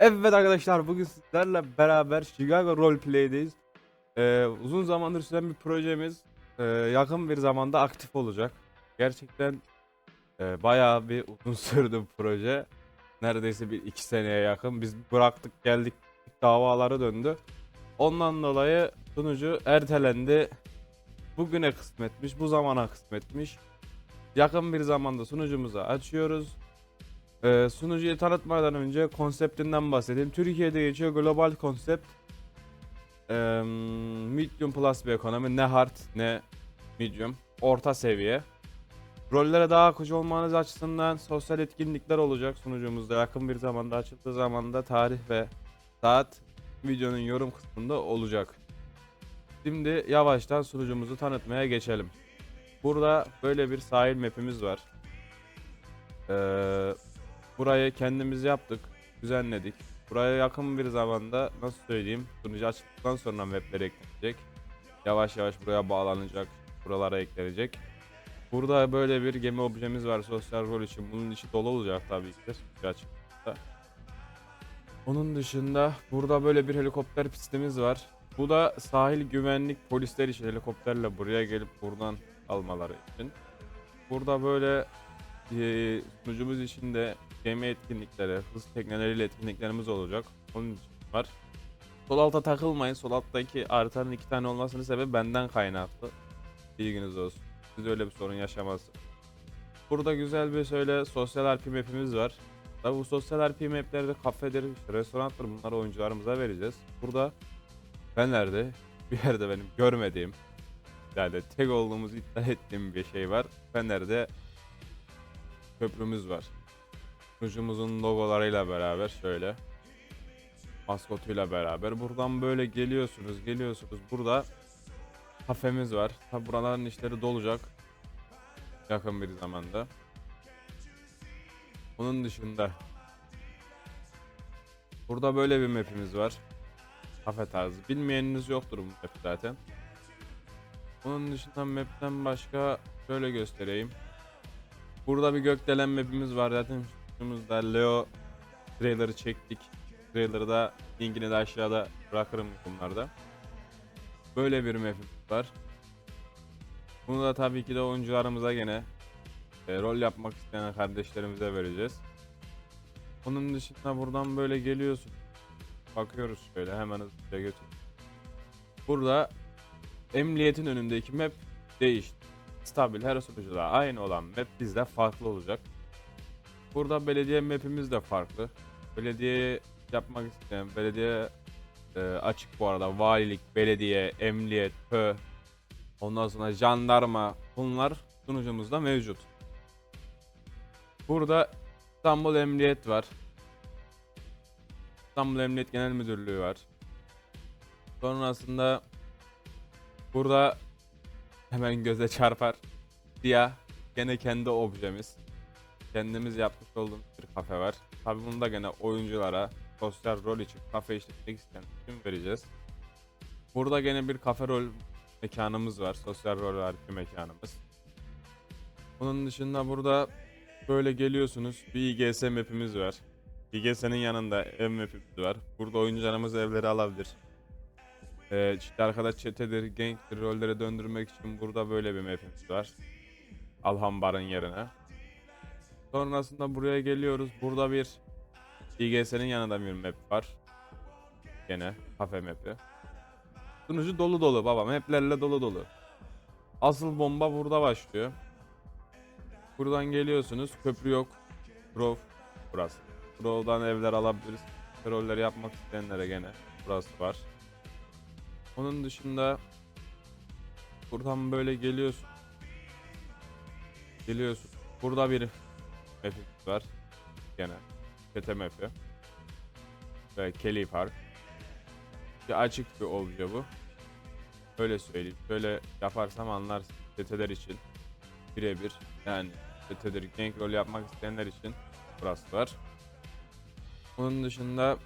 Evet arkadaşlar bugün sizlerle beraber Chicago Roleplay'deyiz. Ee, uzun zamandır süren bir projemiz ee, yakın bir zamanda aktif olacak. Gerçekten e, bayağı bir uzun sürdü bu proje. Neredeyse bir iki seneye yakın. Biz bıraktık geldik davaları döndü. Ondan dolayı sunucu ertelendi. Bugüne kısmetmiş, bu zamana kısmetmiş. Yakın bir zamanda sunucumuzu açıyoruz. Ee, sunucuyu tanıtmadan önce konseptinden bahsedeyim. Türkiye'de geçiyor global konsept. Ee, medium plus bir ekonomi. Ne hard ne medium. Orta seviye. Rollere daha akıcı olmanız açısından sosyal etkinlikler olacak sunucumuzda. Yakın bir zamanda açıldığı zamanda tarih ve saat videonun yorum kısmında olacak. Şimdi yavaştan sunucumuzu tanıtmaya geçelim. Burada böyle bir sahil map'imiz var. Ee, Burayı kendimiz yaptık, düzenledik. Buraya yakın bir zamanda nasıl söyleyeyim, sunucu açtıktan sonra mapler eklenecek. Yavaş yavaş buraya bağlanacak, buralara eklenecek. Burada böyle bir gemi objemiz var sosyal rol için. Bunun içi dolu olacak tabii ki sunucu açıkta. Onun dışında burada böyle bir helikopter pistimiz var. Bu da sahil güvenlik polisler için helikopterle buraya gelip buradan almaları için. Burada böyle e, sunucumuz için de gemi etkinlikleri, hız tekneleriyle etkinliklerimiz olacak. Onun için var. Sol alta takılmayın. Sol alttaki artanın iki tane olmasının sebebi benden kaynaklı. Bilginiz olsun. Siz öyle bir sorun yaşamazsınız. Burada güzel bir şöyle sosyal RP map'imiz var. Tabi bu sosyal RP map'lerde kafedir, işte restorandır bunları oyuncularımıza vereceğiz. Burada Fener'de bir yerde benim görmediğim yani tek olduğumuzu iddia ettiğim bir şey var. Fener'de köprümüz var. Sunucumuzun logolarıyla beraber şöyle maskotuyla beraber buradan böyle geliyorsunuz geliyorsunuz burada kafemiz var. Tabi buraların işleri dolacak yakın bir zamanda. Onun dışında burada böyle bir map'imiz var. Kafe tarzı. Bilmeyeniniz yoktur bu map zaten. Onun dışında map'ten başka şöyle göstereyim. Burada bir gökdelen map'imiz var zaten Şumuzda Leo trailer'ı çektik. Trailer'ı da linkini de aşağıda bırakırım bunlarda. Böyle bir map'imiz var. Bunu da tabii ki de oyuncularımıza gene e, rol yapmak isteyen kardeşlerimize vereceğiz. Onun dışında buradan böyle geliyorsun. Bakıyoruz şöyle hemen hızlıca götür. Burada emniyetin önündeki map değişti. Stabil her sunucuda aynı olan map bizde farklı olacak. Burada belediye map'imiz de farklı. Belediye yapmak isteyen, belediye e, açık bu arada. Valilik, belediye, emniyet, pö, ondan sonra jandarma bunlar sunucumuzda mevcut. Burada İstanbul Emniyet var. İstanbul Emniyet Genel Müdürlüğü var. Sonrasında burada hemen göze çarpar. Siyah gene kendi objemiz kendimiz yapmış olduğumuz bir kafe var. Tabi bunu da gene oyunculara sosyal rol için kafe işletmek isteyen için vereceğiz. Burada gene bir kafe rol mekanımız var. Sosyal rol RP mekanımız. Bunun dışında burada böyle geliyorsunuz. Bir IGS map'imiz var. IGS'nin yanında ev map'imiz var. Burada oyuncularımız evleri alabilir. Ee, çift arkadaş çetedir, gangster rolleri döndürmek için burada böyle bir map'imiz var. Alhambar'ın yerine. Sonrasında buraya geliyoruz. Burada bir IGS'nin yanında bir map var. Gene kafe map'i. Sunucu dolu dolu baba. Map'lerle dolu dolu. Asıl bomba burada başlıyor. Buradan geliyorsunuz. Köprü yok. Grove burası. Grove'dan evler alabiliriz. Rolleri yapmak isteyenlere gene burası var. Onun dışında buradan böyle geliyorsun. Geliyorsun. Burada bir map'imiz var. Gene. Çete. Ve Kelly Park. Bir açık bir obje bu. Öyle söyleyeyim. Böyle yaparsam anlarsın. Çeteler için. Birebir. Yani çetedir. Gang rol yapmak isteyenler için burası var. Onun dışında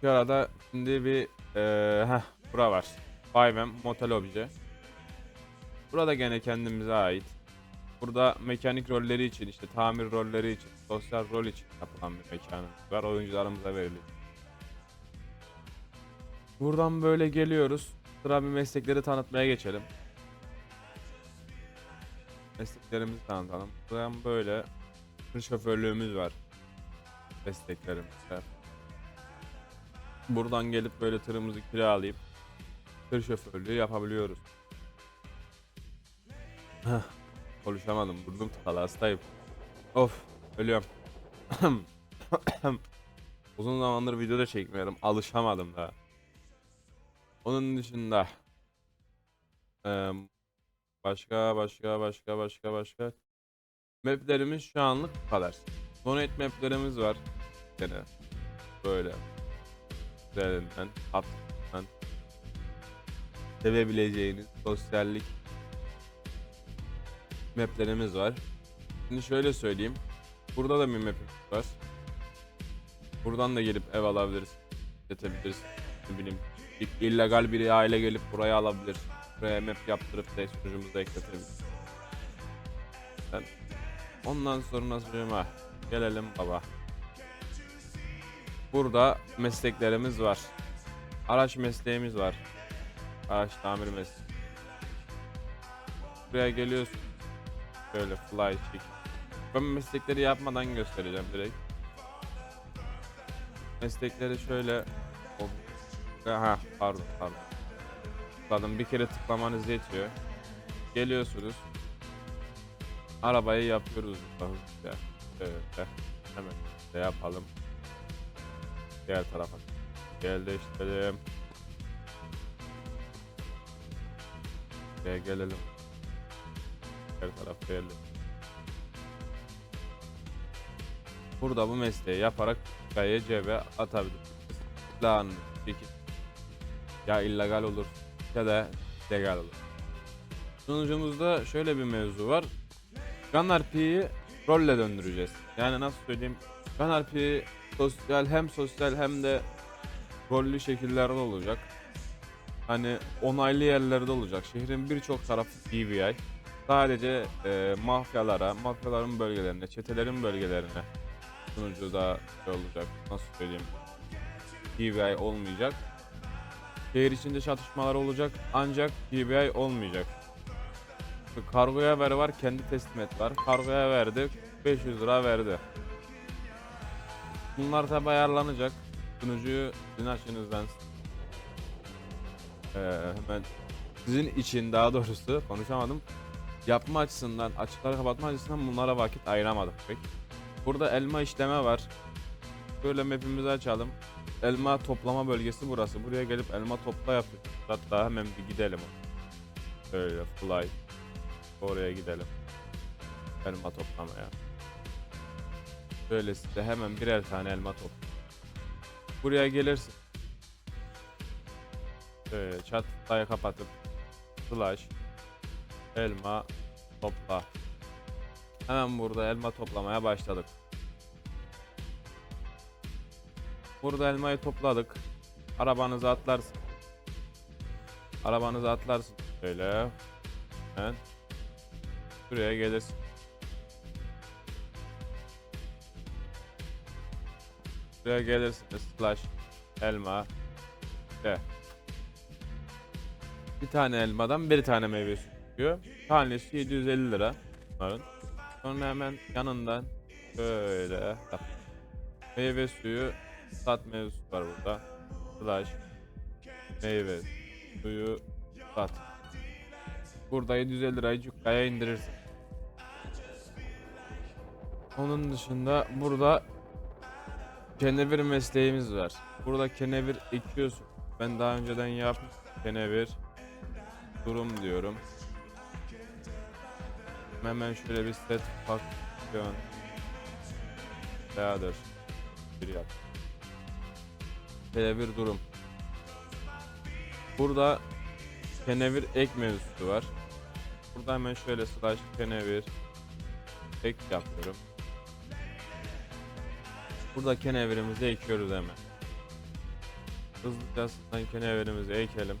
şu arada şimdi bir ee, heh, bura var. 5M Motel Obje. Burada gene kendimize ait. Burada mekanik rolleri için işte tamir rolleri için, sosyal rol için yapılan bir mekanımız var. Oyuncularımıza verilir. Buradan böyle geliyoruz. Sıra bir meslekleri tanıtmaya geçelim. Mesleklerimizi tanıtalım. Buradan böyle tır şoförlüğümüz var. Mesleklerimizde. Buradan gelip böyle tırımızı kiralayıp tır şoförlüğü yapabiliyoruz. Heh, konuşamadım. Burnum tıkalı hastayım. Of ölüyorum. Uzun zamandır video da çekmiyorum. Alışamadım da. Onun dışında başka başka başka başka başka maplerimiz şu anlık bu kadar. Donate maplerimiz var. Gene böyle güzelinden, tatlından sevebileceğiniz sosyallik maplerimiz var. Şimdi şöyle söyleyeyim. Burada da bir mapimiz var. Buradan da gelip ev alabiliriz. Yetebiliriz. Ne bileyim. İllegal bir aile gelip buraya alabilir. Buraya map yaptırıp da sunucumuza ekletebilir. Ben- Ondan sonra sürüma gelelim baba. Burada mesleklerimiz var. Araç mesleğimiz var. Araç tamir mesleği. Buraya geliyorsun. Böyle fly chick. Ben meslekleri yapmadan göstereceğim direkt. Meslekleri şöyle Aha pardon pardon. Tıkladım bir kere tıklamanız yetiyor. Geliyorsunuz. Arabayı yapıyoruz hızlıca. Şöyle hemen de yapalım. Diğer tarafa. Gel değiştirelim. Buraya gelelim. Diğer tarafa gelelim. Burada bu mesleği yaparak kayaya cebe atabilirsiniz. Silahını çekip ya illegal olur ya da legal olur. Sunucumuzda şöyle bir mevzu var. Gun RP'yi rolle döndüreceğiz. Yani nasıl söyleyeyim? Gun RP sosyal hem sosyal hem de rollü şekillerde olacak. Hani onaylı yerlerde olacak. Şehrin birçok tarafı DVI. Sadece e, mafyalara, mafyaların bölgelerine, çetelerin bölgelerine sunucu da şey olacak. Nasıl söyleyeyim? DVI olmayacak. Şehir içinde çatışmalar olacak ancak DVI olmayacak. Kargoya ver var, kendi teslim et var. Kargoya verdi, 500 lira verdi. Bunlar tabi ayarlanacak. Sunucuyu sizin açınızdan Ee, hemen sizin için daha doğrusu konuşamadım. Yapma açısından, açıkları kapatma açısından bunlara vakit ayıramadık pek. Burada elma işleme var. Böyle map'imizi açalım. Elma toplama bölgesi burası. Buraya gelip elma topla yapıyoruz. Hatta hemen bir gidelim. Böyle fly. Oraya gidelim. Elma toplamaya. Böyle size hemen birer tane elma top. Buraya gelirsin. Şöyle çatıya kapatıp slash elma topla. Hemen burada elma toplamaya başladık. Burada elmayı topladık. Arabanıza atlarsın. Arabanıza atlarsın. Şöyle. Evet. Buraya gelirsin. Buraya gelirsiniz. Slash elma de. Bir tane elmadan bir tane meyve suyu çıkıyor. Tanesi 750 lira bunların. Sonra hemen yanından böyle meyve suyu sat mevzusu var burada. Slash meyve suyu sat. Burada 750 lirayı cukkaya indirirsin. Onun dışında burada kenevir mesleğimiz var. Burada kenevir ekiyorsun. Ben daha önceden yaptım. Kenevir durum diyorum. Hemen şöyle bir set faksiyon Beyadır. Bir yap. Kenevir durum. Burada kenevir ek mevzusu var. Burada hemen şöyle slash kenevir ek yapıyorum. Burada kenevirimizi ekiyoruz hemen. Hızlıca aslında kenevirimizi ekelim.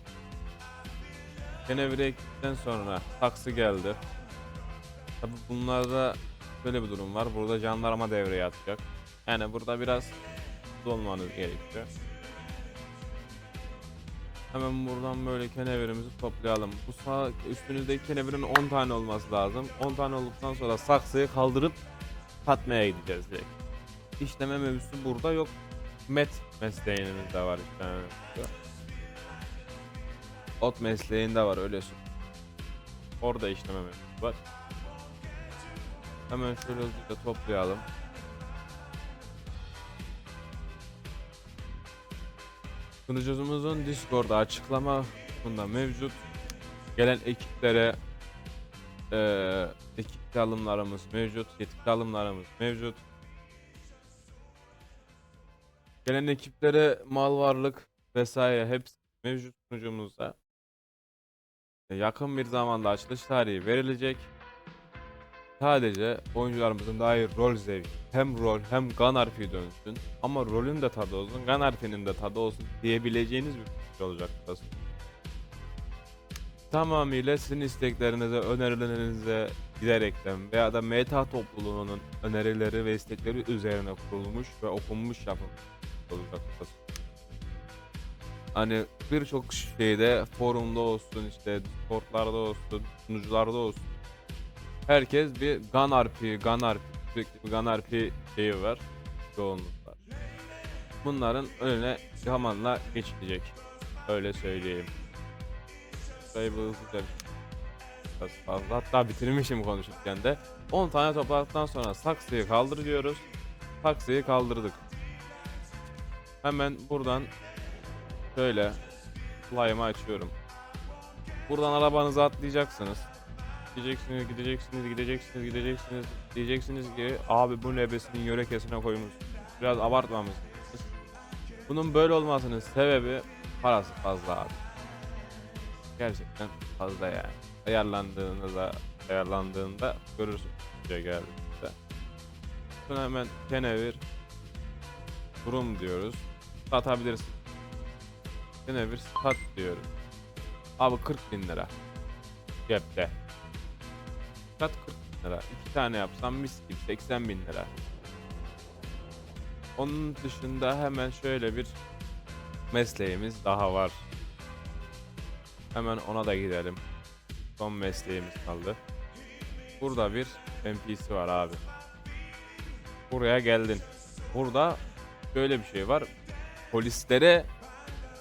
Keneviri ektikten sonra saksı geldi. Tabi bunlarda böyle bir durum var. Burada jandarma devreye atacak. Yani burada biraz hızlı olmanız gerekiyor. Hemen buradan böyle kenevirimizi toplayalım. Bu sağ üstünüzdeki kenevirin 10 tane olması lazım. 10 tane olduktan sonra saksıyı kaldırıp satmaya gideceğiz direkt. İşleme mevzusu burada yok. Met mesleğiniz de var işte. Ot mesleğinde var öyle söyleyeyim. Orada işleme mevzusu var. Hemen şöyle hızlıca toplayalım. Sunucumuzun Discord açıklama kısmında mevcut. Gelen ekiplere eee ekip alımlarımız mevcut, yetkili alımlarımız mevcut. Gelen ekiplere mal varlık vesaire hepsi mevcut sunucumuzda. E, Yakın bir zamanda açılış tarihi verilecek. Sadece oyuncularımızın dair rol zevki hem rol hem gun harfi dönsün ama rolün de tadı olsun gun harfinin de tadı olsun diyebileceğiniz bir fikir olacak. Tamamıyla sizin isteklerinize, önerilerinize giderekten veya da meta topluluğunun önerileri ve istekleri üzerine kurulmuş ve okunmuş yapılmış olacak. Hani birçok şeyde forumda olsun işte Discord'larda olsun, sunucularda olsun herkes bir gun RP, gun RP, sürekli bir gun RP şeyi var, çoğunluk var. Bunların önüne zamanla geçilecek. Öyle söyleyeyim. Burayı bu hızlıca biraz fazla hatta bitirmişim konuşurken de 10 tane topladıktan sonra saksıyı kaldır diyoruz. Saksıyı kaldırdık. Hemen buradan şöyle fly'ımı açıyorum. Buradan arabanızı atlayacaksınız. Gideceksiniz, gideceksiniz, gideceksiniz, gideceksiniz. Diyeceksiniz ki abi bu nebesinin yörekesine koymuş. Biraz abartmamışsınız. Bunun böyle olmasının sebebi parası fazla abi. Gerçekten fazla yani. Ayarlandığında ayarlandığında görürsün. Şey geldiğinde. Sonra hemen kenevir durum diyoruz. Satabilirsin. Kenevir sat diyoruz. Abi 40 bin lira. Cepte. Kat 40 bin lira. İki tane yapsam mis gibi 80 bin lira. Onun dışında hemen şöyle bir mesleğimiz daha var. Hemen ona da gidelim. Son mesleğimiz kaldı. Burada bir NPC var abi. Buraya geldin. Burada şöyle bir şey var. Polislere,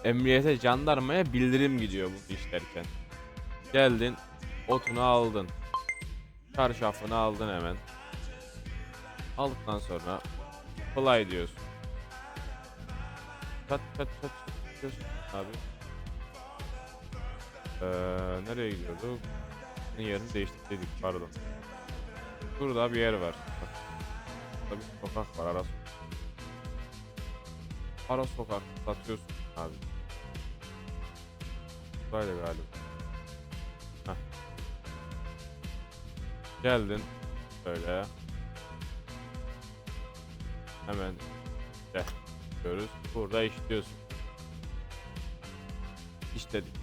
emniyete, jandarmaya bildirim gidiyor bu işlerken. Geldin, otunu aldın. Çarşafını aldın hemen. Aldıktan sonra fly diyorsun. Kat kat kat diyorsun abi. Ee, nereye gidiyorduk? Yerini değiştirdik pardon. Burada bir yer var. Bak. Burada bir sokak var ara sokak. Ara sokak satıyorsun abi. Böyle galiba. Geldin. Böyle. Hemen işte diyoruz. Burada işliyorsun. İşledik.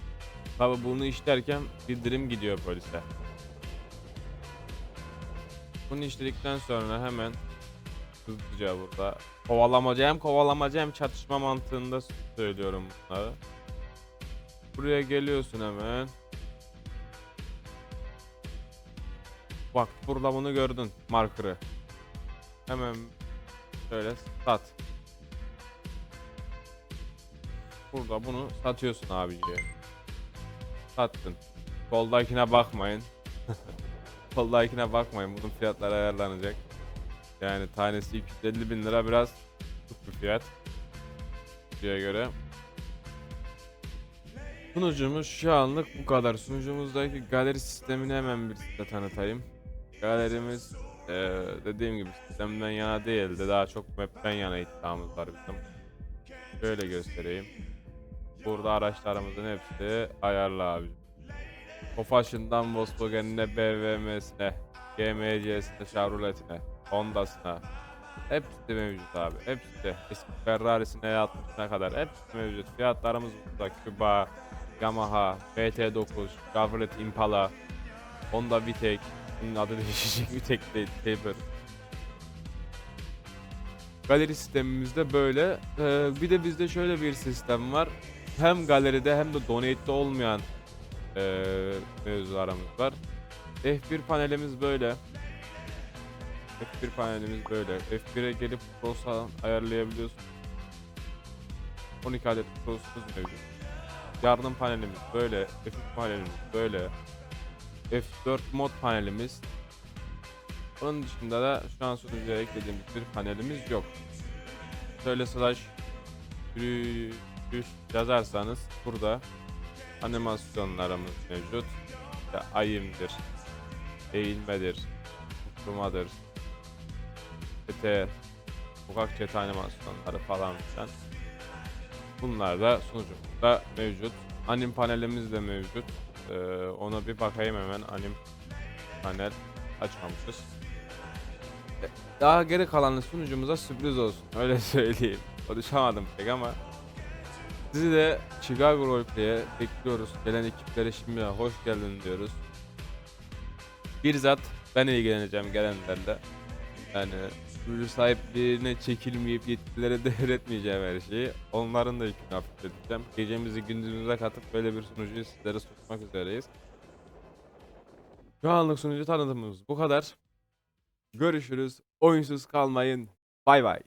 Tabi bunu işlerken bildirim gidiyor polise. Bunu işledikten sonra hemen hızlıca burada kovalamaca hem çatışma mantığında söylüyorum bunları. Buraya geliyorsun hemen. Bak burada bunu gördün marker'ı. Hemen şöyle sat. Burada bunu satıyorsun abiciye. Sattın. Soldakine bakmayın. Soldakine bakmayın. Bunun fiyatları ayarlanacak. Yani tanesi 250 bin lira biraz bir fiyat. Şuraya göre. Sunucumuz şu anlık bu kadar. Sunucumuzdaki galeri sistemini hemen bir size tanıtayım. Galerimiz eee, dediğim gibi sistemden yana değildi. Daha çok map'ten yana iddiamız var bizim. Şöyle göstereyim. Burada araçlarımızın hepsi ayarlı abi. Tofaş'ından Volkswagen'ine, BMW'sine, GMC'sine, Chevrolet'ine, Honda'sına. Hepsi mevcut abi. Hepsi. Eski Ferrari'sine, E60'ına kadar hepsi mevcut. Fiyatlarımız burada. Cuba, Yamaha, BT9, Chevrolet Impala, Honda Vitek. Bunun adı değişecek Vitek değil. Taper. Galeri sistemimizde böyle. Ee, bir de bizde şöyle bir sistem var. hem galeride hem de donate'de olmayan eee mevzularımız var. F1 panelimiz böyle. F1 panelimiz böyle. F1'e gelip Pro'sa ayarlayabiliyorsun. 12 adet Pro'sumuz mevcut. Yardım panelimiz böyle. F3 panelimiz böyle. F4 mod panelimiz. Onun dışında da şu an sunucuya eklediğimiz bir panelimiz yok. Şöyle slash yürüyüş yazarsanız burada animasyonlarımız mevcut. İşte ayımdır, eğilmedir, oturmadır, çete, sokak çete animasyonları falan filan. Bunlar da sunucumuzda mevcut. Anim panelimiz de mevcut. Ee, ona bir bakayım hemen anim panel açmamışız. Daha geri kalanı sunucumuza sürpriz olsun. Öyle söyleyeyim. Konuşamadım pek ama. Sizi de Chicago Roleplay'e bekliyoruz. Gelen ekiplere şimdi hoş geldin diyoruz. Bizzat ben ilgileneceğim gelenlerle. Yani sunucu sahipliğine çekilmeyip yetkililere devretmeyeceğim her şeyi. Onların da yükünü hafifleteceğim. Gecemizi gündüzümüze katıp böyle bir sunucuyu sizlere sunmak üzereyiz. Şu anlık sunucu tanıtımımız bu kadar. Görüşürüz. Oyunsuz kalmayın. Bay bay.